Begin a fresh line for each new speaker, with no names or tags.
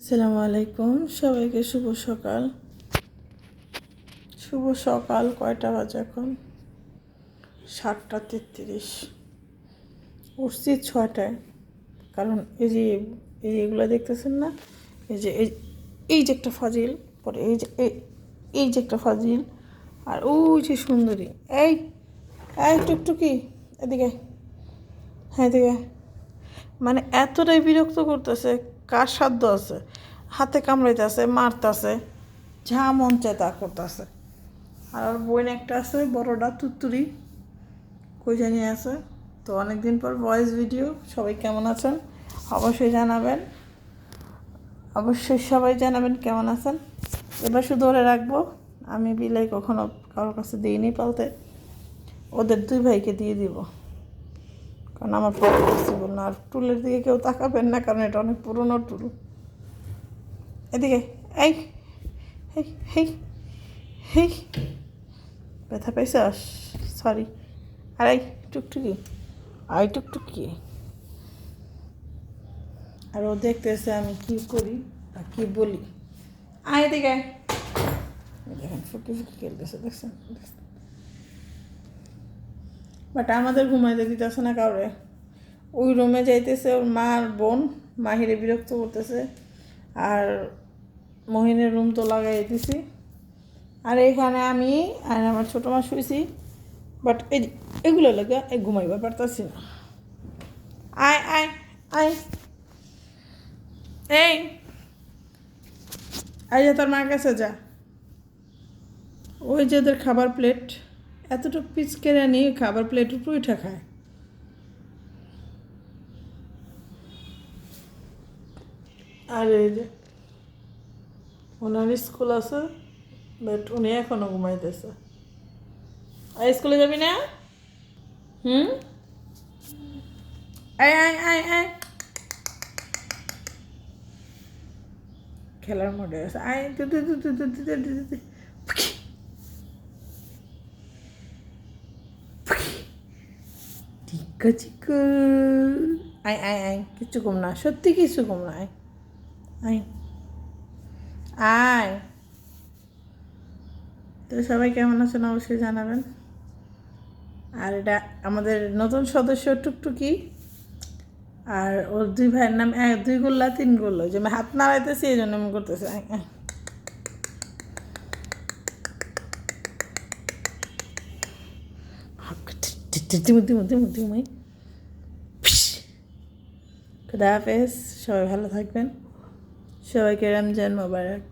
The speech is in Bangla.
আসসালামু আলাইকুম। সবাইকে শুভ সকাল। শুভ সকাল, কয়টা বাজে এখন? সাতটা তেত্রিশ। উঠছি ছয়টায়। কারণ এই যে, এই এগুলো দেখতেছেন না? এই যে এই যে একটা ফাজিল, পরে এই যে, এই এই যে একটা ফাজিল, আর ওই যে সুন্দরী। এই এই টুকটুকি, এদিকে হ্যাঁ এদিকে মানে এতটাই বিরক্ত করতেছে কার সাধ্য আছে? হাতে কামড়াইতেছে, মারতেছে, যা মন চায় তা করতেছে। আর ওর বোন একটা আছে, বড়টা তুত্তুরি কই জানি আছে। তো অনেকদিন পর ভয়েস ভিডিও, সবাই কেমন আছেন? অবশ্যই জানাবেন। অবশ্যই সবাই জানাবেন কেমন আছেন। এবার শুধু ধরে রাখব। আমি বিলাই কখনো কারোর কাছে দিইনি পালতে। ওদের দুই ভাইকে দিয়ে দিব। কারণ আমার পসিবল না। আর টুলের দিকে কেউ তাকাবেন না, কারণ এটা অনেক পুরনো টুল। এদিকে, এই হেই হেই ব্যথা পাইছাস? সরি আর, এই টুকটুকি। আই টুকটুকি। আর ও দেখতেছে আমি কি করি আর কি বলি। আয়। এই দেখেন ফুকি ফুকি খেলতেছে দেখছেন দেখছেন? বাট আমাদের ঘুমাইতে দিতেছে না কাউরে। ওই রুমে যাইতেছে ওর মা আর বোন, মাহিরে বিরক্ত করতেছে। আর মহিনের রুম তো লাগাই দিছি। আর এখানে আমি আর আমার ছোটো মা শুয়েছি বাট এই এগুলো লাগে এই ঘুমাইবা পারতাছি না। আয় আয় আয়। এই। আয় যা তোর মার কাছে যা। ওই যে ওদের খাবার প্লেট এতটুকু পিচ কেড়ে নিয়ে খাবার প্লেট উপরে উঠে খায়। আর এই যে ওনার স্কুল আছে বাট উনি এখনও ঘুমাইতেছে। আর স্কুলে যাবি না? হুম? আয় আয় আয় আয়। খেলার মোডে আছে। আয় চিক্কা চিক্কা আয় আয় আয় কিচ্ছু কম না সত্যি কিছু কম না আয় আয় আয় তো সবাই কেমন আছেন? অবশ্যই জানাবেন। আর এটা আমাদের নতুন সদস্য টুকটুকি। আর ওর দুই ভাইয়ের নাম এক দুই গোল্লা, তিন গোল্লা। যে হাত নাড়াইতেছি, এই জন্য আমি করতেছি। তিমুই খুদা হাফেজ সবাই ভালো থাকবেন সবাইকে রমজান মোবারক